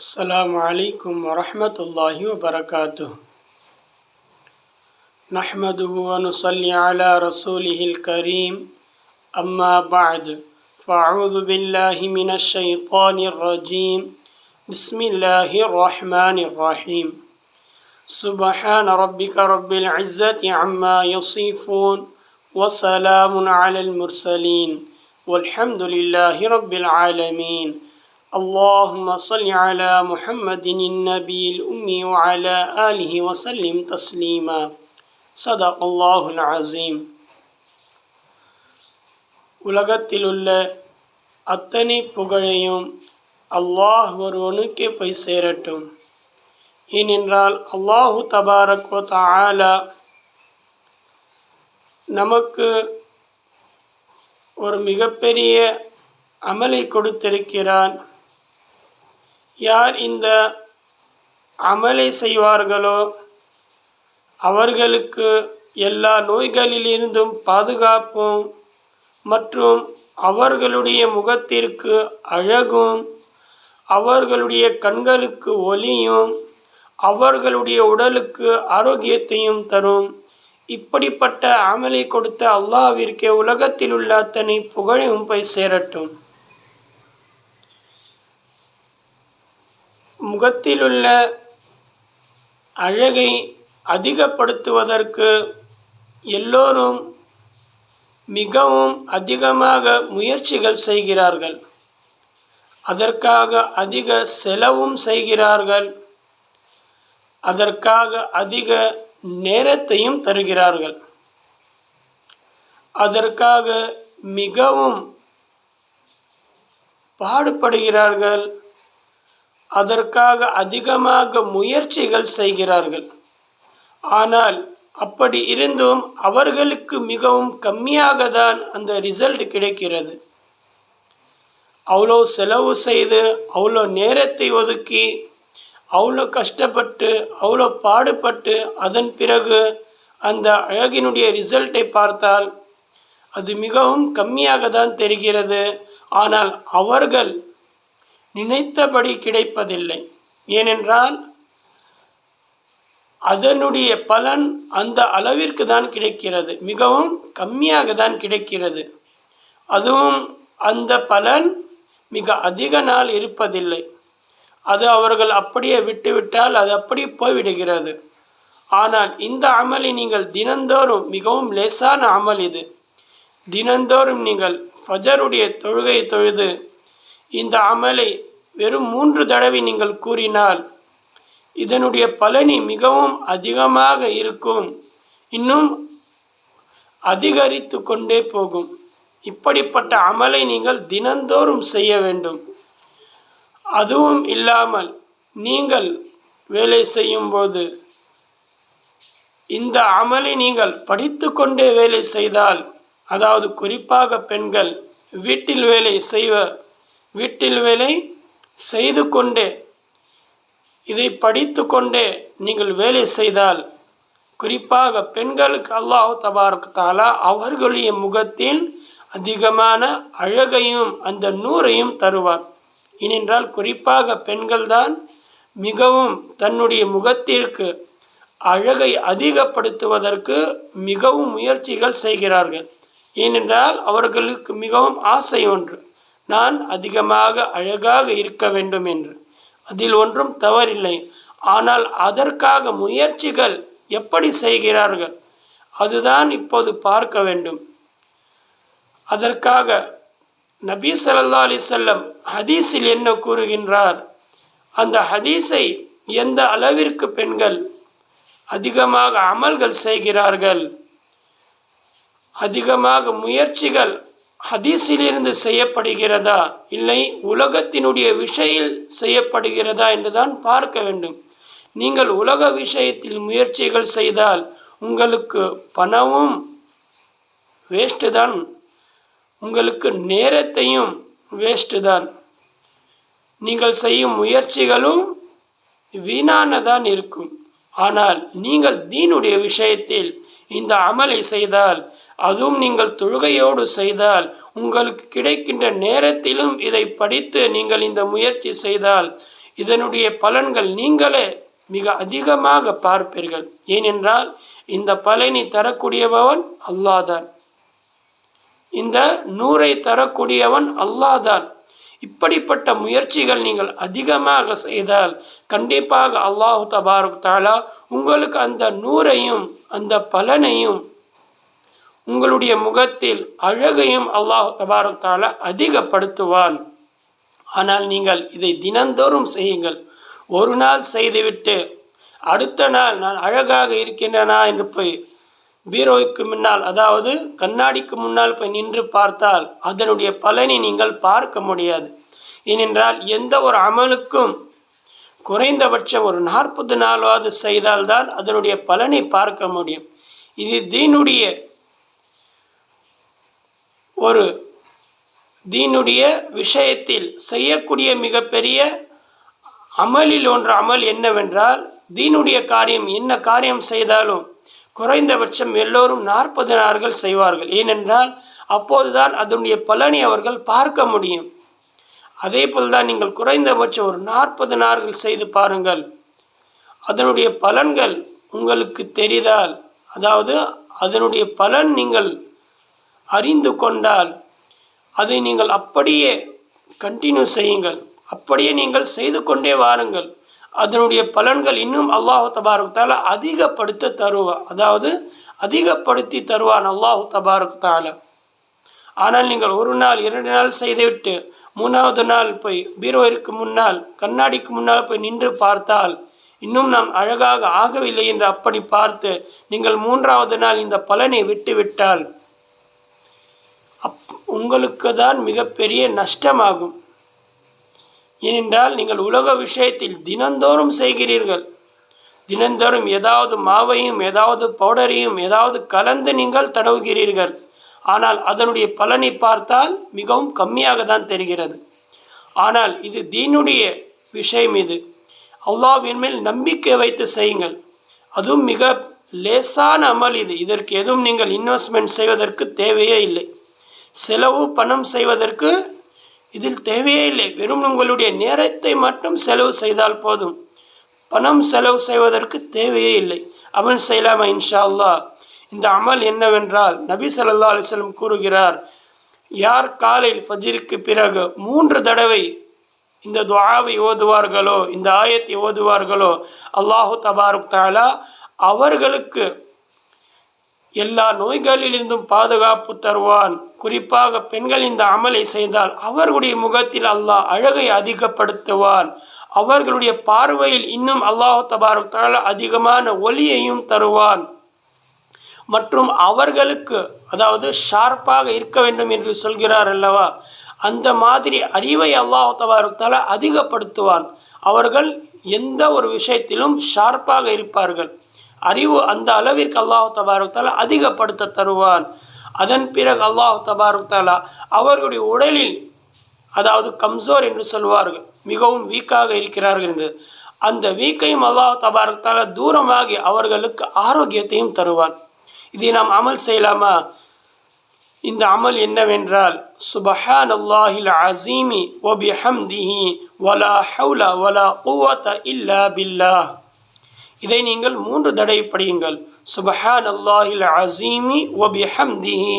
السلام عليكم ورحمة الله وبركاته. نحمده ونصلي على رسوله الكريم. أما بعد فأعوذ بالله من الشيطان الرجيم. بسم الله الرحمن الرحيم. سبحان ربك رب العزة عما يصفون وسلام على المرسلين. والحمد لله رب العالمين. اللهم صل على محمد النبي الأمي وعلى آله وسلم تسليما صدق الله العظيم உலகத்திலுள்ள அத்தனை புகழையும் அல்லாஹ் ஒருவனுக்கே போய் சேரட்டும் ஏனென்றால் அல்லாஹு தபாரக் வ தஆலா நமக்கு ஒரு மிகப்பெரிய அமலை கொடுத்திருக்கிறான் யார் இந்த அமலை செய்வார்களோ அவர்களுக்கு எல்லா நோய்களிலிருந்தும் பாதுகாப்பும் மற்றும் அவர்களுடைய முகத்திற்கு அழகும் அவர்களுடைய கண்களுக்கு ஒளியும் அவர்களுடைய உடலுக்கு ஆரோக்கியத்தையும் தரும். இப்படிப்பட்ட அமலை கொடுத்த அல்லாவிற்கே உலகத்தில் உள்ள அத்தனை புகழையும் போய் சேரட்டும். முகத்திலுள்ள அழகை அதிகப்படுத்துவதற்கு எல்லோரும் மிகவும் அதிகமாக முயற்சிகள் செய்கிறார்கள். அதற்காக அதிக செலவும் செய்கிறார்கள். அதற்காக அதிக நேரத்தையும் தருகிறார்கள். அதற்காக மிகவும் பாடுபடுகிறார்கள். அதற்காக அதிகமாக முயற்சிகள் செய்கிறார்கள். ஆனால் அப்படி இருந்தும் அவர்களுக்கு மிகவும் கம்மியாக தான் அந்த ரிசல்ட் கிடைக்கிறது. அவ்வளோ செலவு செய்து அவ்வளோ நேரத்தை ஒதுக்கி அவ்வளோ கஷ்டப்பட்டு அவ்வளோ பாடுபட்டு அதன் பிறகு அந்த அழகினுடைய ரிசல்ட்டை பார்த்தால் அது மிகவும் கம்மியாக தான் தெரிகிறது. ஆனால் அவர்கள் நினைத்தபடி கிடைப்பதில்லை. ஏனென்றால் அதனுடைய பலன் அந்த அளவிற்கு தான் கிடைக்கிறது. மிகவும் கம்மியாக தான் கிடைக்கிறது. அதுவும் அந்த பலன் மிக அதிக நாள் இருப்பதில்லை. அது அவர்கள் அப்படியே விட்டுவிட்டால் அது அப்படி போய்விடுகிறது. ஆனால் இந்த அமலை நீங்கள் தினந்தோறும் மிகவும் லேசான அமல் இது. தினந்தோறும் நீங்கள் ஃபஜருடைய தொழுகை தொழுது இந்த அமலை வெறும் மூன்று தடவை நீங்கள் கூறினால் இதனுடைய பலனி மிகவும் அதிகமாக இருக்கும். இன்னும் அதிகரித்து கொண்டே போகும். இப்படிப்பட்ட அமலை நீங்கள் தினந்தோறும் செய்ய வேண்டும். அதுவும் இல்லாமல் நீங்கள் வேலை செய்யும்போது இந்த அமலை நீங்கள் படித்து கொண்டே வேலை செய்தால் அதாவது குறிப்பாக பெண்கள் வீட்டில் வேலை செய்வ வீட்டில் வேலை செய்து கொண்டே இதை படித்து கொண்டே நீங்கள் வேலை செய்தால் குறிப்பாக பெண்களுக்கு அல்லாஹு தபாரக் தாலா அவர்களுடைய முகத்தில் அதிகமான அழகையும் அந்த நூறையும் தருவார். ஏனென்றால் குறிப்பாக பெண்கள்தான் மிகவும் தன்னுடைய முகத்திற்கு அழகை அதிகப்படுத்துவதற்கு மிகவும் முயற்சிகள் செய்கிறார்கள். ஏனென்றால் அவர்களுக்கு மிகவும் ஆசை ஒன்று. நான் அதிகமாக அழகாக இருக்க வேண்டும் என்று. அதில் ஒன்றும் தவறில்லை. ஆனால் அதற்காக முயற்சிகள் எப்படி செய்கிறார்கள்? அதுதான் இப்போது பார்க்க வேண்டும். அதற்காக நபி சல்லா அலிசல்லம் ஹதீஸில் என்ன கூறுகின்றார்? அந்த ஹதீஸை எந்த அளவிற்கு பெண்கள் அதிகமாக அமல்கள் செய்கிறார்கள்? அதிகமாக முயற்சிகள் ஹதீஸிலிருந்து செய்யப்படுகிறதா? இல்லை உலகத்தினுடைய விஷயில் செய்யப்படுகிறதா என்றுதான் பார்க்க வேண்டும். நீங்கள் உலக விஷயத்தில் முயற்சிகள் செய்தால் உங்களுக்கு பணமும் வேஸ்ட்டு தான். உங்களுக்கு நேரத்தையும் வேஸ்ட்டு தான். நீங்கள் செய்யும் முயற்சிகளும் வீணானதான் இருக்கும். ஆனால் நீங்கள் தீனுடைய விஷயத்தில் இந்த அமலை செய்தால் அதுவும் நீங்கள் தொழுகையோடு செய்தால் உங்களுக்கு கிடைக்கின்ற நேரத்திலும் இதை படித்து நீங்கள் இந்த முயற்சி செய்தால் இதனுடைய பலன்கள் நீங்களே மிக அதிகமாக பார்ப்பீர்கள். ஏனென்றால் இந்த பலனை தரக்கூடியவன் அல்லாதான் இந்த நூரை தரக்கூடியவன் அல்லாதான் இப்படிப்பட்ட முயற்சிகள் நீங்கள் அதிகமாக செய்தால் கண்டிப்பாக அல்லாஹு தபாருக் தாலா உங்களுக்கு அந்த நூறையும் அந்த பலனையும் உங்களுடைய முகத்தில் அழகையும் அல்லாஹு தபாருக் அதிகப்படுத்துவான். ஆனால் நீங்கள் இதை தினந்தோறும் செய்யுங்கள். ஒரு நாள் செய்துவிட்டு அடுத்த நாள் நான் அழகாக இருக்கின்றனா என்று போய் பீரோவுக்கு முன்னால் அதாவது கண்ணாடிக்கு முன்னால் போய் நின்று பார்த்தால் அதனுடைய பலனை நீங்கள் பார்க்க முடியாது. ஏனென்றால் எந்த ஒரு அமலுக்கும் குறைந்தபட்சம் ஒரு நாற்பது நாளாவது செய்தால்தான் அதனுடைய பலனை பார்க்க முடியும். இது தீனுடைய ஒரு தீனுடைய விஷயத்தில் செய்யக்கூடிய மிகப்பெரிய அமலில் ஒன்று அமல் என்னவென்றால் தீனுடைய காரியம் என்ன காரியம் செய்தாலும் குறைந்தபட்சம் எல்லோரும் நாற்பது நாட்கள் செய்வார்கள். ஏனென்றால் அப்போதுதான் அதனுடைய பலனை அவர்கள் பார்க்க முடியும். அதே போல்தான் நீங்கள் குறைந்தபட்சம் ஒரு நாற்பது நாட்கள் செய்து பாருங்கள். அதனுடைய பலன்கள் உங்களுக்கு தெரிந்தால் அதாவது அதனுடைய பலன் நீங்கள் அறிந்து கொண்டால் அதை நீங்கள் அப்படியே கண்டினியூ செய்யுங்கள். அப்படியே நீங்கள் செய்து கொண்டே வாருங்கள். அதனுடைய பலன்கள் இன்னும் அல்லாஹு தபாருக் அதிகப்படுத்த தருவான் அதாவது அதிகப்படுத்தி தருவான் அல்லாஹு தபாருக் ஆனால் நீங்கள் ஒரு நாள் இரண்டு நாள் செய்துவிட்டு மூணாவது நாள் போய் பீரோவிற்கு முன்னால் கண்ணாடிக்கு முன்னால் போய் நின்று பார்த்தால் இன்னும் நாம் அழகாக ஆகவில்லை என்று அப்படி பார்த்து நீங்கள் மூன்றாவது நாள் இந்த பலனை விட்டுவிட்டால் அப் உங்களுக்கு தான் மிகப்பெரிய நஷ்டமாகும். ஏனென்றால் நீங்கள் உலக விஷயத்தில் தினந்தோறும் செய்கிறீர்கள். தினந்தோறும் ஏதாவது மாவையும் ஏதாவது பவுடரையும் ஏதாவது கலந்து நீங்கள் தடவுகிறீர்கள். ஆனால் அதனுடைய பலனை பார்த்தால் மிகவும் கம்மியாக தான் தெரிகிறது. ஆனால் இது தீனுடைய விஷயம் இது. அல்லாவின் மேல் நம்பிக்கை வைத்து செய்யுங்கள். அதுவும் மிக லேசான அமல் இது. இதற்கு எதுவும் நீங்கள் இன்வெஸ்ட்மெண்ட் செய்வதற்கு தேவையே இல்லை. செலவு பணம் செய்வதற்கு இதில் தேவையே இல்லை. வெறும் உங்களுடைய நேரத்தை மட்டும் செலவு செய்தால் போதும். பணம் செலவு செய்வதற்கு தேவையே இல்லை. அமல் செய்யலாமா இன்ஷா அல்லா இந்த அமல் என்னவென்றால் நபி சல்லா அலிஸ்லம் கூறுகிறார் யார் காலையில் ஃபஜிற்கு பிறகு மூன்று தடவை இந்த துவாவை ஓதுவார்களோ இந்த ஆயத்தை ஓதுவார்களோ அல்லாஹு தபாருக் தாலா அவர்களுக்கு எல்லா நோய்களிலிருந்தும் பாதுகாப்பு தருவான். குறிப்பாக பெண்கள் இந்த அமலை செய்தால் அவர்களுடைய முகத்தில் அல்லாஹ் அழகை அதிகப்படுத்துவான். அவர்களுடைய பார்வையில் இன்னும் அல்லாஹு தபாருக் அதிகமான ஒலியையும் தருவான். மற்றும் அவர்களுக்கு அதாவது ஷார்ப்பாக இருக்க வேண்டும் என்று சொல்கிறார் அல்லவா? அந்த மாதிரி அறிவை அல்லாஹ் தபாருத்தால அதிகப்படுத்துவான். அவர்கள் எந்த ஒரு விஷயத்திலும் ஷார்ப்பாக இருப்பார்கள். அறிவு அந்த அளவிற்கு அல்லாஹு தபாருத்தால அதிகப்படுத்த தருவான். அதன் பிறகு அல்லாஹு தபாருத்தாலா அவர்களுடைய உடலில் அதாவது கம்சோர் என்று சொல்வார்கள் மிகவும் வீக்காக இருக்கிறார்கள் என்று. அந்த வீக்கையும் அல்லாஹ் தபாரத்தால தூரமாகி அவர்களுக்கு ஆரோக்கியத்தையும் தருவான். இதை நாம் அமல் செய்யலாமா? இந்த அமல் என்னவென்றால் சுபஹான் அல்லாஹில் அசீமி ஒபி ஹம்திஹி வலா ஹவுலா வலா குவத்த இல்லா பில்லா. இதை நீங்கள் மூன்று தடவை படியுங்கள். சுபஹான் அல்லாஹில் அசீமி ஒபிஹம்திஹி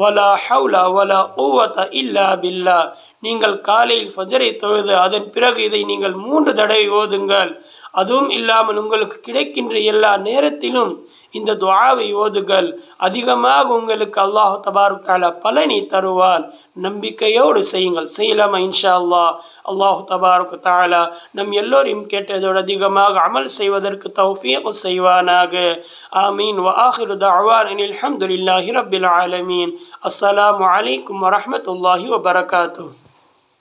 வலா ஹவுலா வலா குவத்த இல்லா பில்லா. நீங்கள் காலையில் ஃபஜரை தொழுது அதன் பிறகு இதை நீங்கள் மூன்று தடவை ஓதுங்கள். அதுவும் இல்லாமல் உங்களுக்கு கிடைக்கின்ற எல்லா நேரத்திலும் இந்த துவாவை ஓதுகள் அதிகமாக உங்களுக்கு அல்லாஹு தபாருக்கு தாலா பலனை தருவான். நம்பிக்கையோடு செய்யுங்கள். செய்யலாமா இன்ஷா அல்லாஹ் அல்லாஹு தபாருக்கு தாலா நம் எல்லோரையும் கேட்டதோடு அதிகமாக அமல் செய்வதற்கு தௌஃபீக் செய்வானாக. ஆமீன். வாஹிரு தாவான் அல்ஹம்துலில்லாஹி ரப்பில் ஆலமீன். அஸ்ஸலாமு அலைக்கும் வரஹமத்துல்லாஹி வபரகாத்துஹ்.